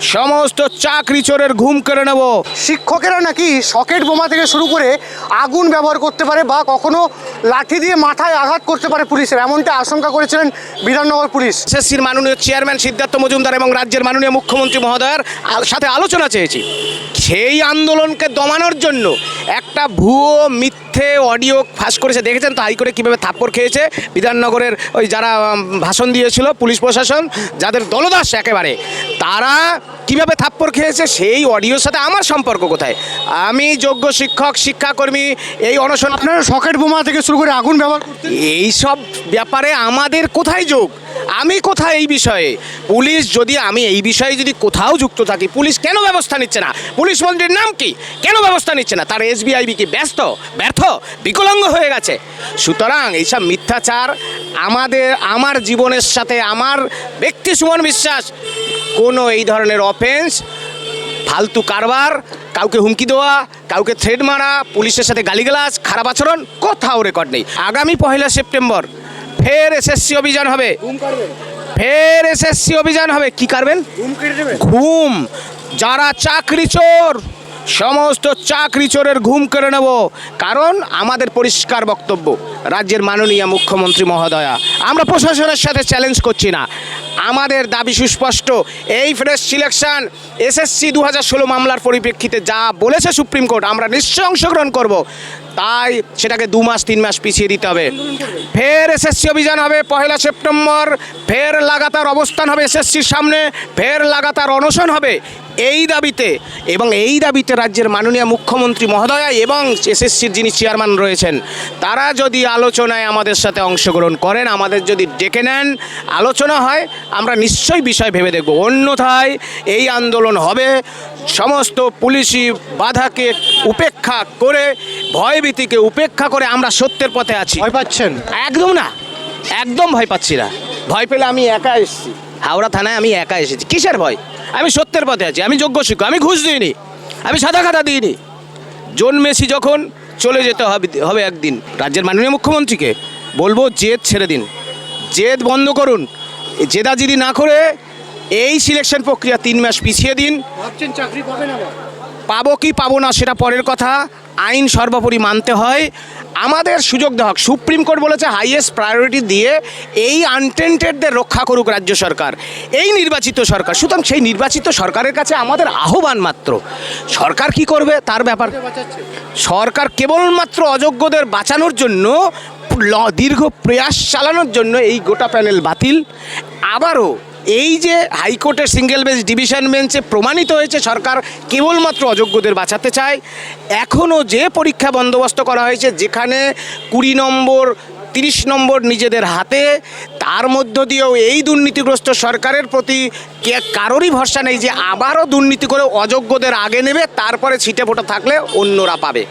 সমস্ত চাকরি চোরের ঘুম কেড়ে নেব। শিক্ষকেরা নাকি সকেট বোমা থেকে শুরু করে আগুন ব্যবহার করতে পারে বা কখনো লাঠি দিয়ে মাথায় আঘাত করতে পারে পুলিশের এমনটা আশঙ্কা করেছিলেন বিধাননগর পুলিশ। এসএসসির মাননীয় চেয়ারম্যান সিদ্ধার্থ মজুমদার এবং রাজ্যের মাননীয় মুখ্যমন্ত্রী মহোদয়ের সাথে আলোচনা চেয়েছি। সেই আন্দোলনকে দমানোর জন্য একটা ভুয়ো মিথ্যে অডিও ফাঁস করেছে। দেখেছেন তো হাইকোর্টে কীভাবে থাপ্পড় খেয়েছে? বিধাননগরের ওই যারা ভাষণ দিয়েছিল পুলিশ প্রশাসন যাদের দলদাস একেবারে তারা কীভাবে থাপ্পড় খেয়েছে? সেই অডিওর সাথে আমার সম্পর্ক কোথায়? আমি যোগ্য শিক্ষক শিক্ষাকর্মী এই অনশন আপনারা সকেট বোমা থেকে শুরু করে আগুন ব্যবহার করতে এই সব ব্যাপারে আমাদের কোথায় যোগ? আমি কোথায় এই বিষয়ে? পুলিশ যদি আমি এই বিষয়ে যদি কোথাও যুক্ত থাকি, পুলিশ কেন ব্যবস্থা নিচ্ছে না? পুলিশ মন্ত্রীর নাম কি? কেন ব্যবস্থা নিচ্ছে না? তার এসবিআইবি কি ব্যস্ত? ব্যর্থ? বিকলাঙ্গ হয়ে গেছে। সুতরাং এইসব মিথ্যাচার আমাদের, আমার জীবনের সাথে, আমার ব্যক্তি সুমন বিশ্বাস, কোনো এই ধরনের অফেন্স ফালতু কারবার কাউকে হুমকি দেওয়া কাউকে থ্রেড মারা পুলিশের সাথে গালিগালাজ খারাপ আচরণ কোথাও রেকর্ড নেই। আগামী পহেলা সেপ্টেম্বর ফের এসএসসি অভিযান হবে। ফের এসএসসি অভিযান হবে। কি করবেন ঘুম যারা চাকরি চোর সমস্ত চাকরি চোরের ঘুম করে নেব। কারণ আমাদের পরিষ্কার বক্তব্য রাজ্যের মাননীয় মুখ্যমন্ত্রী মহোদয়া আমরা প্রশাসনের সাথে চ্যালেঞ্জ করছি না। আমাদের দাবি সুস্পষ্ট। এই ফ্রেশ সিলেকশন এসএসসি দু হাজার ষোলো মামলার পরিপ্রেক্ষিতে যা বলেছে সুপ্রিম কোর্ট, আমরা নিশ্চয় অংশগ্রহণ করব। তাই সেটাকে দু মাস, তিন মাস পিছিয়ে দিতে হবে। ফের এসএসসি অভিযান হবে পহেলা সেপ্টেম্বর, ফের লাগাতার অবস্থান হবে এসএসসির সামনে, ফের লাগাতার অনশন হবে। এই দাবিতে এবং এই দাবিতে রাজ্যের মাননীয় মুখ্যমন্ত্রী মহোদয়া এবং এসএসসির যিনি চেয়ারম্যান রয়েছেন তারা যদি আলোচনায় আমাদের সাথে অংশগ্রহণ করেন আমাদের যদি ডেকে নেন আলোচনা হয় আমরা নিশ্চয়ই বিষয় ভেবে দেখব। অন্যথায় এই আন্দোলন হবে সমস্ত পুলিশি বাধাকে উপেক্ষা করে ভয়ভীতিকে উপেক্ষা করে আমরা সত্যের পথে আছি। ভয় পাচ্ছেন? একদম না একদম ভয় পাচ্ছি না। ভয় পেলে আমি একা এসেছি। হাওড়া থানায় আমি একা এসেছি। কিসের ভয়? আমি সত্যের পথে আছি আমি যোগ্য শিক্ষক আমি ঘুষ দিইনি আমি সাদা খাতা দিইনি। জন্মেছি যখন চলে যেতে হবে হবে একদিন রাজ্যের মাননীয় মুখ্যমন্ত্রীকে বলব জেদ ছেড়ে দিন। জেদ বন্ধ করুন জেদা জেদাজিদি না করে এই সিলেকশন প্রক্রিয়া তিন মাস পিছিয়ে দিন। চাকরি পাবো কি পাবো না সেটা পরের কথা আইন সর্বোপরি মানতে হয়। আমাদের সুযোগ দেওয়া হোক। সুপ্রিম কোর্ট বলেছে হাইয়েস্ট প্রায়োরিটি দিয়ে এই আনটেন্টেডদের রক্ষা করুক রাজ্য সরকার। এই নির্বাচিত সরকার, সুতরাং সেই নির্বাচিত সরকারের কাছে আমাদের আহ্বান মাত্র। সরকার কি করবে তার ব্যাপার? সরকার কেবলমাত্র অযোগ্যদের বাঁচানোর জন্য দীর্ঘ প্রয়াস চালানোর জন্য এই গোটা প্যানেল বাতিল। আবারও এই যে হাইকোর্টের সিঙ্গেল বেঞ্চ ডিভিশন বেঞ্চে প্রমাণিত হয়েছে সরকার কেবলমাত্র অযোগ্যদের বাঁচাতে চায়, এখনও যে পরীক্ষা বন্দোবস্ত করা হয়েছে, যেখানে কুড়ি নম্বর, তিরিশ নম্বর নিজেদের হাতে, তার মধ্য দিয়েও এই দুর্নীতিগ্রস্ত সরকারের প্রতি কারোরই ভরসা নেই যে আবারও দুর্নীতি করে অযোগ্যদের আগে নেবে, তারপরে ছিটে ফোটা থাকলে অন্যরা পাবে।